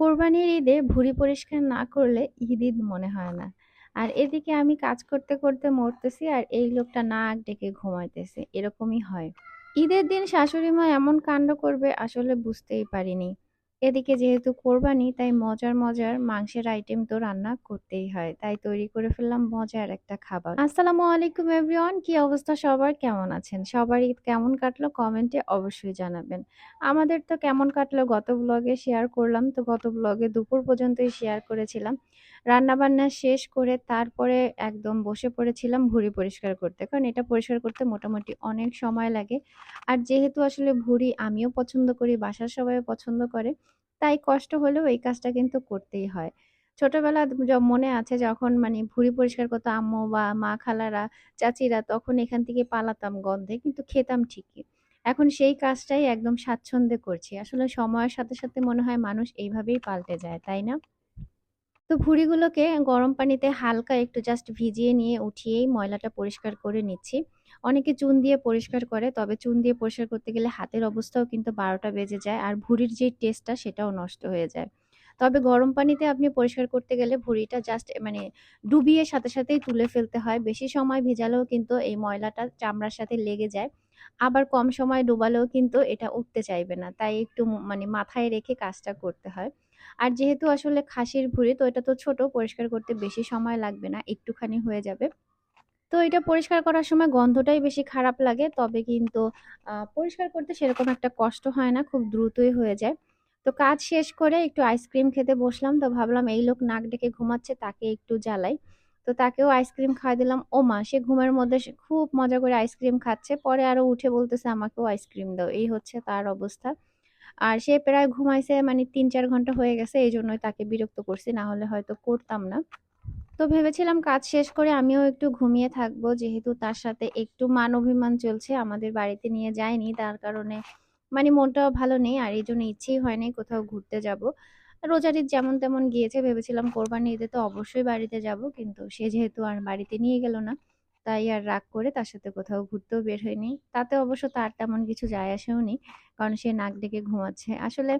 কোরবানির ঈদে ভুড়ি পরিষ্কার না করলে ঈদ, ঈদ মনে হয় না। আর এদিকে আমি কাজ করতে, করতে মরতেছি আর এই লোকটা না ডেকে ঘুমাইতেছে। এরকমই হয়। ঈদের দিন শাশুড়ি মা এমন কাণ্ড করবে আসলে বুঝতেই পারিনি। এদিকে যেহেতু কোরবানি তাই মজার, মজার মাংসের আইটেম তো রান্না করতেই হয়। তাই তৈরি করে ফেললাম মজার একটা খাবার। আসসালামু আলাইকুম এভরিওয়ান কি অবস্থা সবার? কেমন আছেন? সবার ঈদ কেমন কাটলো কমেন্টে অবশ্যই জানাবেন। আমাদের তো কেমন কাটলো গত ব্লগে শেয়ার করলাম। তো গত ব্লগে দুপুর পর্যন্তই শেয়ার করেছিলাম। রান্নাবান্না শেষ করে তারপরে একদম বসে পড়েছিলাম ভুঁড়ি পরিষ্কার করতে। কারণ এটা পরিষ্কার করতে মোটামুটি অনেক সময় লাগে। আর যেহেতু আসলে ভুঁড়ি আমিও পছন্দ করি, বাসার সবাই পছন্দ করে, তাই কষ্ট হলেও এই কাজটা কিন্তু করতেই হয়। ছোটবেলা মনে আছে যখন মানে ভুঁড়ি পরিষ্কার করতো আম্মু বা মা খালারা, চাচিরা তখন এখান থেকে পালাতাম গন্ধে কিন্তু খেতাম ঠিকই। এখন সেই কাজটাই একদম স্বাচ্ছন্দ্যে করছি। আসলে সময়ের সাথে, সাথে মনে হয় মানুষ এইভাবেই পাল্টে যায়, তাই না? তো ভুঁড়িগুলোকে গরম পানিতে হালকা একটু জাস্ট ভিজিয়ে নিয়ে উঠিয়েই ময়লাটা পরিষ্কার করে নিচ্ছি। অনেকে চুন দিয়ে পরিষ্কার করে, তবে চুন দিয়ে পরিষ্কার করতে গেলে হাতের অবস্থাও কিন্তু ১২টা বেজে যায় আর ভুঁড়ির যে টেস্টটা সেটাও নষ্ট হয়ে যায়। তবে গরম পানিতে আপনি পরিষ্কার করতে গেলে ভুঁড়িটা জাস্ট মানে ডুবিয়ে সাথে সাথেই তুলে ফেলতে হয়। বেশি সময় ভেজালেও কিন্তু এই ময়লাটা চামড়ার সাথে লেগে যায়। আবার কম সময় ডুবালেও কিন্তু এটা উঠতে চাইবে না। তাই একটু মানে মাথায় রেখে কাজটা করতে হয়। আর যেহেতু আসলে খাসির ভুঁড়ি, তো এটা তো ছোট, পরিষ্কার করতে বেশি সময় লাগবে না, একটুখানি হয়ে যাবে। তো এটা পরিষ্কার করার সময় গন্ধটাই বেশি খারাপ লাগে, তবে কিন্তু পরিষ্কার করতে সেরকম একটা কষ্ট হয় না, খুব দ্রুতই হয়ে যায়। তো কাজ শেষ করে একটু আইসক্রিম খেতে বসলাম, তো ভাবলাম এই লোক নাক ডেকে ঘুমাচ্ছে, তাকে একটু জ্বালাই। তো তাকেও আইসক্রিম খাওয়াই দিলাম, ও মা, সে ঘুমের মধ্যে খুব মজা করে আইসক্রিম খাচ্ছে, পরে আরও উঠে বলতেছে, আমাকেও আইসক্রিম দাও। এই হচ্ছে তার অবস্থা। আর সে প্রায় ঘুমাইছে মানে ৩-৪ ঘণ্টা হয়ে গেছে এই জন্যই তাকে বিরক্ত করছি না হলে হয়তো করতাম না। তো ভেবেছিলাম কাজ শেষ করে আমিও একটু ঘুমিয়ে থাকব, যেহেতু তার সাথে একটু মান অভিমান চলছে, আমাদের বাড়িতে নিয়ে যায়নি, তার কারণে মানে মনটাও ভালো নেই, আর এই জন্য ইচ্ছেই হয়নি কোথাও ঘুরতে যাব। রোজার ঈদ যেমন তেমন গিয়েছে, ভেবেছিলাম কোরবানি ঈদে তো অবশ্যই বাড়িতে যাব, কিন্তু সে যেহেতু আর বাড়িতে নিয়ে গেল না তাই আর রাগ করে তার সাথে কোথাও ঘুরতেও বের হইনি। তাতে অবশ্য তার তেমন কিছু যায় আসেও নি। কারণ সে নাক ডেকে ঘুমাচ্ছে। আসলে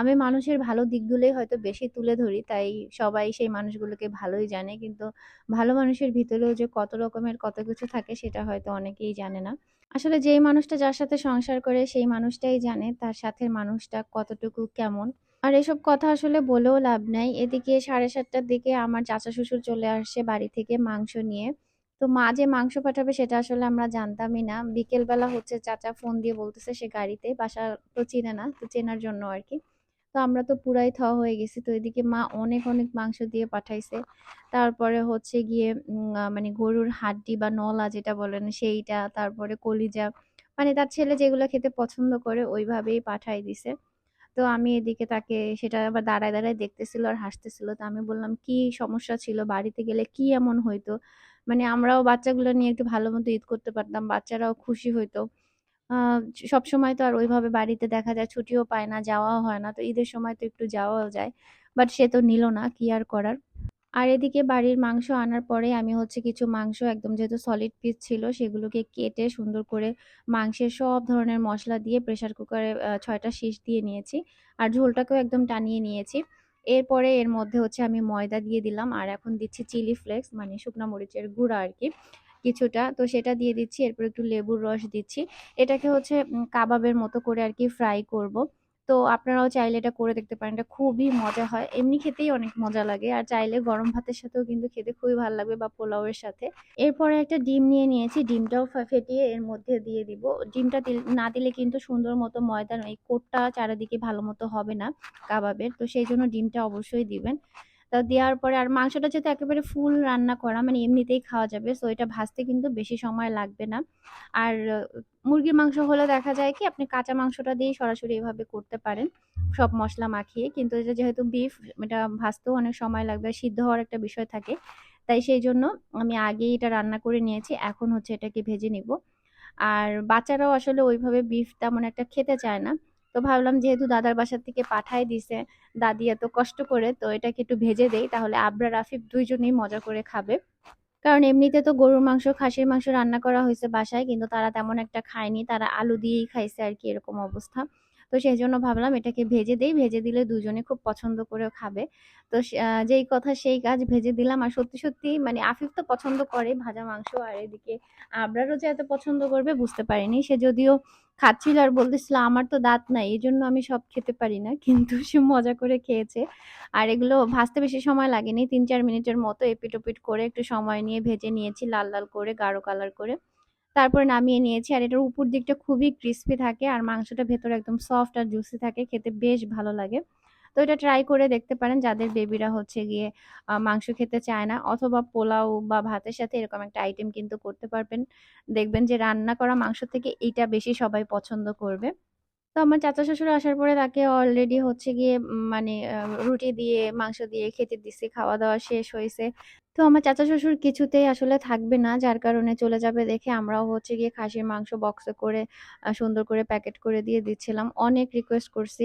আমি মানুষের ভালো দিকগুলোই হয়তো বেশি তুলে ধরি। তাই সবাই সেই মানুষগুলোকে ভালোই জানে। কিন্তু ভালো মানুষের ভিতরেও যে কত রকমের কত কিছু থাকে, সেটা হয়তো অনেকেই জানে না। আসলে যেই মানুষটা যার সাথে সংসার করে, সেই মানুষটাই জানে তার সাথে মানুষটা কতটুকু কেমন। আর এসব কথা আসলে বলেও লাভ নাই। এদিকে সাড়ে সাতটার দিকে আমার চাচা শ্বশুর চলে আসছে বাড়ি থেকে মাংস নিয়ে। তো মা যে মাংস পাঠাবে সেটা আসলে আমরা জানতামই না। বিকেলবেলা হচ্ছে চাচা ফোন দিয়ে বলতেছে সে গাড়িতে, বাসা তো চিনে না, তো চেনার জন্য আর কি তো আমরা তো পুরাই থ হয়ে গেছি। তো এদিকে মা অনেক, অনেক মাংস দিয়ে পাঠাইছে। তারপরে হচ্ছে গিয়ে মানে গরুর হাড্ডি বা নলা যেটা বলেন সেইটা, তারপরে কলিজা। মানে তার ছেলে যেগুলো খেতে পছন্দ করে ওইভাবেই পাঠাই দিছে। তো আমি এদিকে তাকে সেটা আবার দাঁড়ায়, দাঁড়ায় দেখতেছিল আর হাসতেছিল। তো আমি বললাম, "কি সমস্যা ছিল? বাড়িতে গেলে কি এমন হইতো?" মানে আমরাও বাচ্চাগুলো নিয়ে একটু ভালো মতো ঈদ করতে পারতাম। বাচ্চারাও খুশি হইতো। সব সময় তো আর ওইভাবে বাড়িতে দেখা যায় ছুটিও পায় না, যাওয়াও হয় না। তো ঈদের সময় তো একটু যাওয়াও যায়। বাট সে তো নিল না, কি আর করার। আর এদিকে বাড়ির মাংস আনার পরে আমি হচ্ছে কিছু মাংস একদম যেহেতু সলিড পিস ছিল সেগুলোকে কেটে সুন্দর করে মাংসের সব ধরনের মশলা দিয়ে প্রেসার কুকারে ছয়টা ৬ টা শিশ দিয়ে নিয়েছি। আর ঝোলটাকেও একদম টানিয়ে নিয়েছি। এরপরে এর মধ্যে হচ্ছে আমি ময়দা দিয়ে দিলাম, আর এখন দিচ্ছি চিলি ফ্লেক্স মানে শুকনা মরিচের গুঁড়া আর কি, কিছুটা। তো সেটা দিয়ে দিচ্ছি। এরপর একটু লেবুর রস দিচ্ছি। এটাকে হচ্ছে কাবাবের মতো করে আর কি ফ্রাই করব। তো আপনারাও চাইলে এটা করে দেখতে পারেন। এটা খুবই মজা হয়। এমনি খেতেই অনেক মজা লাগে। আর চাইলে গরম ভাতের সাথেও কিন্তু খেতে খুবই ভালো লাগবে বা পোলাওয়ের সাথে। এরপরে একটা ডিম নিয়ে নিয়েছি। ডিমটাও ফেটিয়ে এর মধ্যে দিয়ে দিব। ডিমটা না দিলে কিন্তু সুন্দর মতো ময়দা এই কোটটা চারিদিকে ভালো মতো হবে না কাবাবের। তো সেই জন্য ডিমটা অবশ্যই দিবেন। তা দেওয়ার পরে, আর মাংসটা যেহেতু একেবারে ফুল রান্না করা মানে এমনিতেই খাওয়া যাবে। সো এটা ভাজতে কিন্তু বেশি সময় লাগবে না। আর মুরগির মাংস হলে দেখা যায় কি, আপনি কাঁচা মাংসটা দিয়েই সরাসরি এভাবে করতে পারেন। সব মশলা মাখিয়ে। কিন্তু এটা যেহেতু বিফ এটা ভাজতেও অনেক সময় লাগবে। সিদ্ধ হওয়ার একটা বিষয় থাকে। তাই সেই জন্য আমি আগেই এটা রান্না করে নিয়েছি। এখন হচ্ছে এটাকে ভেজে নিব। আর বাচ্চারাও আসলে ওইভাবে বিফ তেমন একটা খেতে চায় না। তো ভাবলাম যেহেতু দাদার বাসার থেকে পাঠায় দিছে, দাদি এত কষ্ট করে, তো এটাকে একটু ভেজে দেই তাহলে আবরার রাফিক দুইজনেই মজা করে খাবে। কারণ এমনিতে তো গরুর মাংস, খাসির মাংস রান্না করা হয়েছে বাসায় কিন্তু তারা তেমন একটা খায়নি। তারা আলু দিয়েই খাইছে আর কি এরকম অবস্থা। তো সেই জন্য ভাবলাম এটাকে ভেজে দেই। ভেজে দিলে দুজনে খুব পছন্দ করেও খাবে। তো যেই কথা সেই কাজ ভেজে দিলাম। আর সত্যি, সত্যি মানে আফিফ তো পছন্দ করে ভাজা মাংস। আর এদিকে আবরারও যে এত পছন্দ করবে বুঝতে পারিনি। সে যদিও খাচ্ছিল আর বলতেছিল, "আমার তো দাঁত নাই। এই জন্য আমি সব খেতে পারি না।" কিন্তু সে মজা করে খেয়েছে। আর এগুলো ভাজতে বেশি সময় লাগেনি। ৩-৪ মিনিটের মতো এপিঠ-ওপিঠ করে একটু সময় নিয়ে ভেজে নিয়েছি লাল, লাল করে গাঢ় কালার করে। তারপরে নামিয়ে নিয়েছি। আর এটার উপর দিকটা খুবই ক্রিস্পি থাকে আর মাংসটা ভেতরে একদম সফট আর জুসি থাকে। খেতে বেশ ভালো লাগে। তো এটা ট্রাই করে দেখতে পারেন যাদের বেবিরা হচ্ছে গিয়ে মাংস খেতে চায় না অথবা পোলাও বা ভাতের সাথে এরকম একটা আইটেম কিন্তু করতে পারবেন। দেখবেন যে রান্না করা মাংস থেকে এইটা বেশি সবাই পছন্দ করবে। তো আমার চাচা শ্বশুর আসার পরে তাকে অলরেডি হচ্ছে গিয়ে মানে রুটি দিয়ে, মাংস দিয়ে খেতে দিছি। খাওয়া-দাওয়া শেষ হয়েছে তো আমার চাচা শ্বশুর কিছুতেই আসলে থাকবে না। যার কারণে চলে যাবে দেখে আমরাও হচ্ছে গিয়ে খাসির মাংস বক্সে করে সুন্দর করে প্যাকেট করে দিয়ে দিচ্ছিলাম। অনেক রিকোয়েস্ট করছি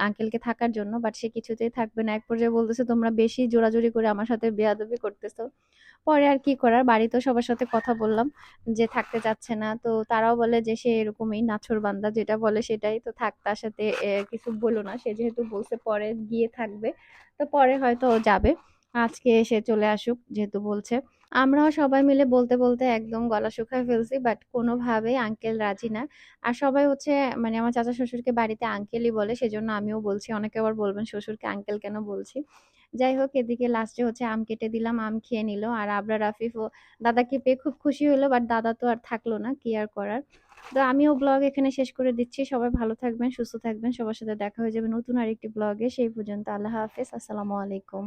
আঙ্কেলকে থাকার জন্য। বাট সে কিছুতেই থাকবে না। এক পর্যায়ে বলতেছে, "তোমরা বেশি জোরাজুরি করে আমার সাথে বেয়াদবি করতেছো।" পরে আর কি করার বাড়িতেও সবার সাথে কথা বললাম যে থাকতে চাচ্ছে না। তো তারাও বলে যে সে এরকমই নাছোড়বান্দা যেটা বলে সেটাই। তো থাক তার সাথে কিছু বইলো না। সে যেহেতু বলছে পরে গিয়ে থাকবে। তো পরে হয়তো ও যাবে। আজকে এসে চলে আসুক যেহেতু বলছে। আমরাও সবাই মিলে বলতে, বলতে একদম গলা শুকায় ফেলছি। বাট কোনোভাবেই আঙ্কেল রাজি না। আর সবাই হচ্ছে মানে আমার চাচা শ্বশুরকে বাড়িতে আঙ্কেলই বলে। সেজন্য আমিও বলছি। অনেকে আবার বলবেন শ্বশুরকে আঙ্কেল কেন বলছি। যাই হোক এদিকে লাস্টে হচ্ছে আম কেটে দিলাম। আম খেয়ে নিল। আর আবরা রাফিফ ও দাদাকে পেয়ে খুব খুশি হলো। বাট দাদা তো আর থাকল না। কি আর করার। তো আমিও ব্লগ এখানে শেষ করে দিচ্ছি। সবাই ভালো থাকবেন, সুস্থ থাকবেন। সবার সাথে দেখা হয়ে যাবে নতুন আরেকটি ব্লগে। সেই পর্যন্ত আল্লাহ হাফেজ। আসসালামু আলাইকুম।